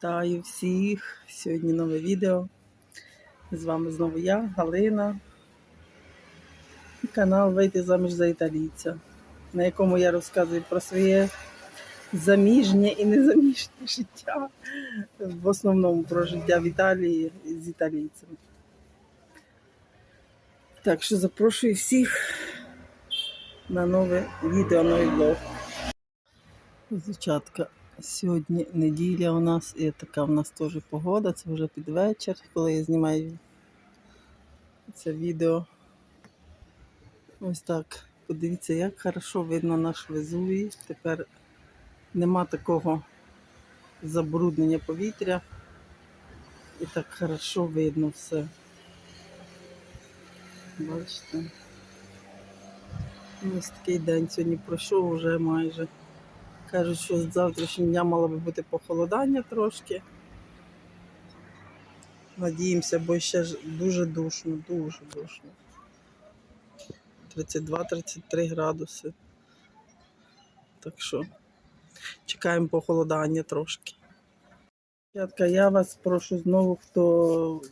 Вітаю всіх! Сьогодні нове відео. З вами знову я, Галина. І канал Вийти заміж за італійця, на якому я розказую про своє заміжнє і незаміжнє життя. В основному про життя в Італії з італійцем. Так що запрошую всіх на нове відео, новий блог. Дівчатка, сьогодні неділя у нас і така в нас теж погода. Це вже під вечір, коли я знімаю це відео. Ось так. Подивіться, як хорошо видно наш Везувій. Тепер нема такого забруднення повітря. І так хорошо видно все. Бачите? Ось такий день сьогодні пройшов вже майже. Кажуть, що з завтрашнього дня мало би бути похолодання трошки. Надіємося, бо ще дуже душно, дуже душно. 32-33 градуси. Так що чекаємо похолодання трошки. Дівчатка, я вас прошу знову, хто,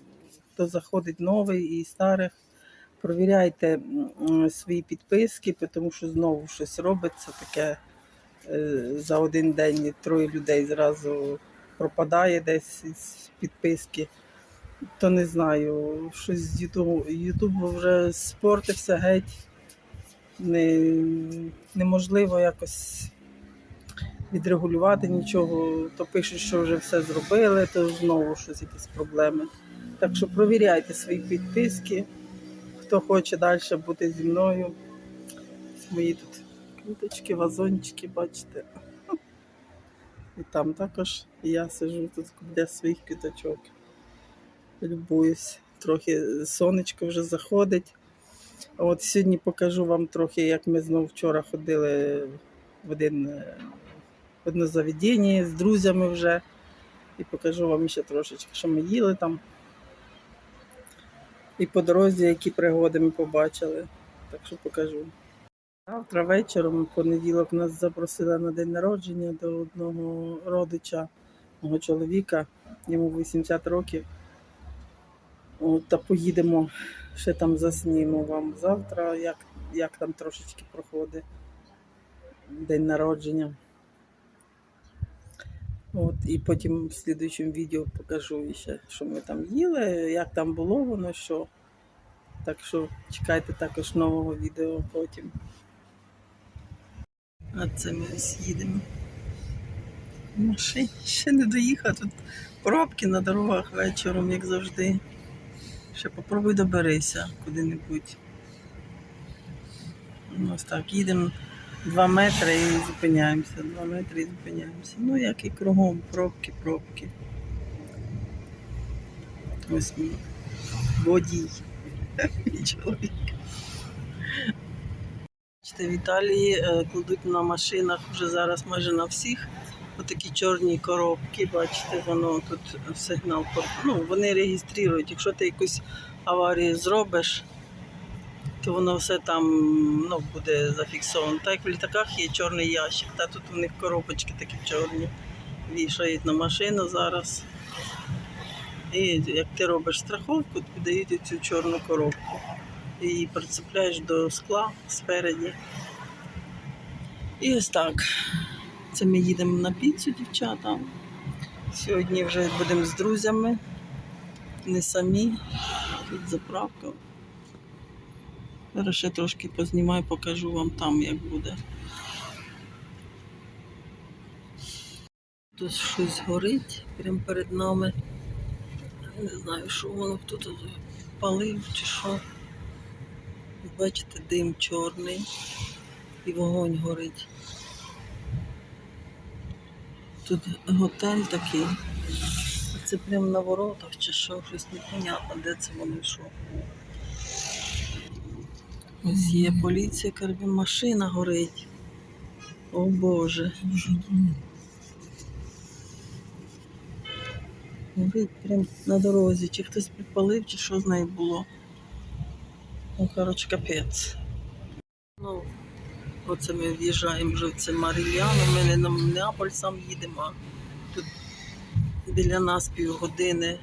хто заходить новий і старих, провіряйте свої підписки, тому що знову щось робиться таке за один день троє людей зразу пропадає десь з підписки. То не знаю, щось з Ютубу, Ютуб вже спортився геть. Не, неможливо якось відрегулювати нічого. То пишуть, що вже все зробили, то знову щось якісь проблеми. Так що провіряйте свої підписки. Хто хоче далі бути зі мною. Мої тут квіточки, вазончики, бачите. І там також я сижу тут біля своїх квіточок. Любуюсь. Трохи сонечко вже заходить. От сьогодні покажу вам трохи, як ми знову вчора ходили в один е, в одне заведення з друзями вже. І покажу вам ще трошечки, що ми їли там. І по дорозі, які пригоди ми побачили. Так що покажу. Завтра вечором, в понеділок, нас запросили на день народження до одного родича мого чоловіка, йому 80 років. От, та поїдемо, ще там засніму вам завтра, як, як там трошечки проходить день народження. От, і потім в слідуючому відео покажу ще, що ми там їли, як там було воно, що. Так що чекайте також нового відео потім. А це ми ось їдемо. Машині ще не доїхав. Тут пробки на дорогах вечором, як завжди. Ще попробуй доберися куди-небудь. Ну, Ось так, їдемо 2 метри і зупиняємося. 2 метри і зупиняємося. Ну, як і кругом, пробки, пробки. Ось мій водій. Мій чоловік. В Італії е, кладуть на машинах вже зараз майже на всіх отакі чорні коробки. Бачите, воно тут сигнал. Ну, вони реєструють. Якщо ти якусь аварію зробиш, то воно все там ну, буде зафіксовано. Так як в літаках є чорний ящик, та тут у них коробочки такі чорні. Вішають на машину зараз. І як ти робиш страховку, тобі дають цю чорну коробку. І прицепляєш до скла спереді. І ось так. Це ми їдемо на піцу, дівчата. Сьогодні вже будемо з друзями. Не самі. Тут заправка. Зараз ще трошки познімаю, покажу вам там, як буде. Тут щось горить прямо перед нами. Не знаю, що воно хто тут палив чи що. Бачите, дим чорний і вогонь горить. Тут готель такий. Це прямо на воротах чи що, щось непонятно, де це воно що. Ось є поліція, карбі машина горить. О Боже. Горить прямо на дорозі. Чи хтось підпалив, чи що з нею було. Ну, коротше, капець. Ну, оце ми в'їжджаємо вже в це Маріляно. Ми не на Неаполь сам їдемо, тут біля нас півгодини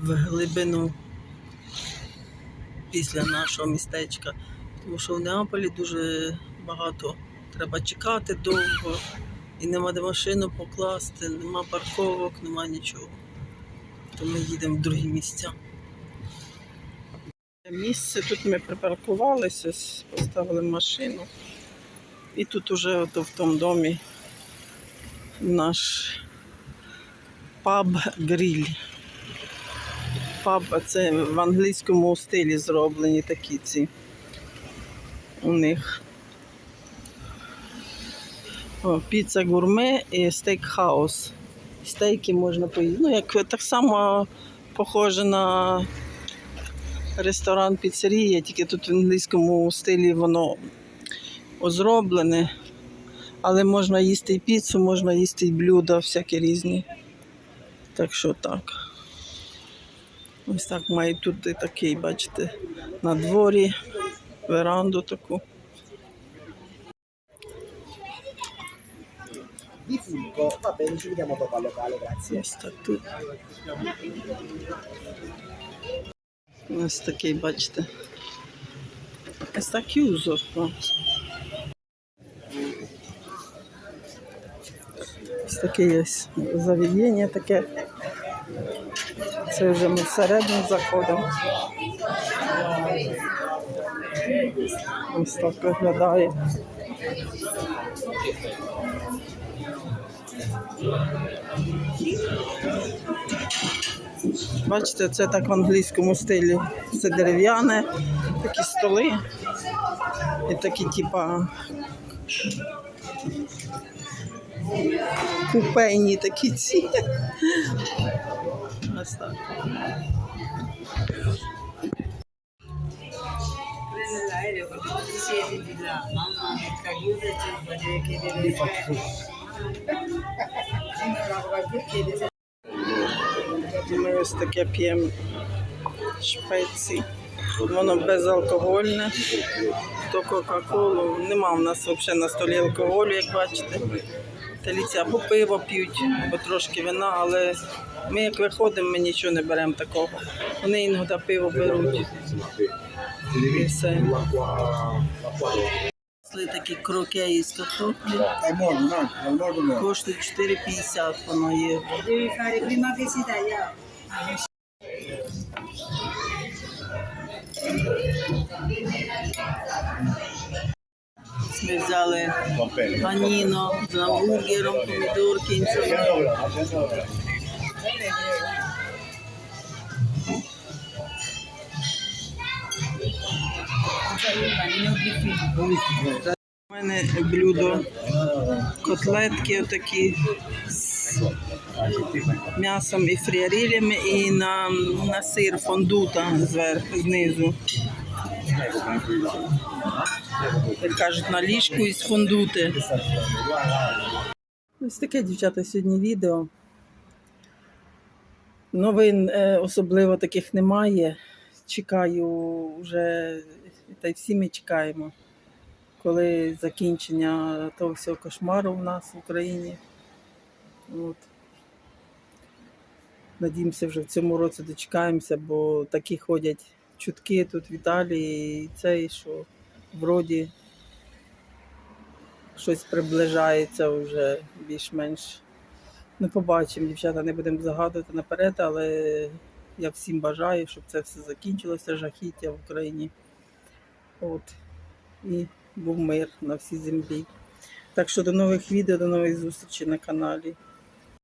в глибину після нашого містечка. Тому що в Неаполі дуже багато треба чекати довго, і нема де машину покласти, нема парковок, нема нічого. То ми їдемо в другі місця. Місце тут ми припаркувалися, поставили машину. І тут уже ото в тому домі наш паб-гриль. Паб це в англійському стилі зроблені такі ці у них. Піца гурме і стейк хаус. Стейки можна поїсти. Ну, як так само похоже на ресторан піцерія, тільки тут в англійському стилі воно зроблене. Але можна їсти і піцу, можна їсти і блюда всякі різні. Так що так. Ось так має тут такий, бачите, на дворі, веранду таку. Di Fulco, va bene, ci vediamo dopo al locale, grazie. Так тут. Ось такий, бачите. Ось так юзор. Ось таке ось заведення таке. Це вже ми всередину заходимо. Ось так виглядає. Бачите, це так в англійському стилі. Це дерев'яне, такі столи. І такі, типа, купейні такі ці. Ось так. Ось таке п'ємо шпеці. Воно безалкогольне. То Кока-Колу. Нема в нас взагалі на столі алкоголю, як бачите. Італійці або пиво п'ють, або трошки вина, але ми як виходимо, ми нічого не беремо такого. Вони іноді пиво беруть. І все. Такі кроки із картоплі. Коштує 4,50 воно є. Ми взяли Va паніно з гамбургером, помідорки, інсулін. У мене блюдо котлетки отакі з м'ясом і фріарилями і на, на сир фондута зверху, знизу. Як кажуть, на ліжку із фондути. Ось таке, дівчата, сьогодні відео. Новин е, особливо таких немає. Чекаю вже, та й всі ми чекаємо, коли закінчення того всього кошмару в нас в Україні. От. Надіємося, вже в цьому році дочекаємося, бо такі ходять чутки тут в Італії, і це, і що вроді щось приближається вже більш-менш. Ну, побачимо, дівчата, не будемо загадувати наперед, але я всім бажаю, щоб це все закінчилося, жахіття в Україні. От. І був мир на всій землі. Так що до нових відео, до нових зустрічей на каналі.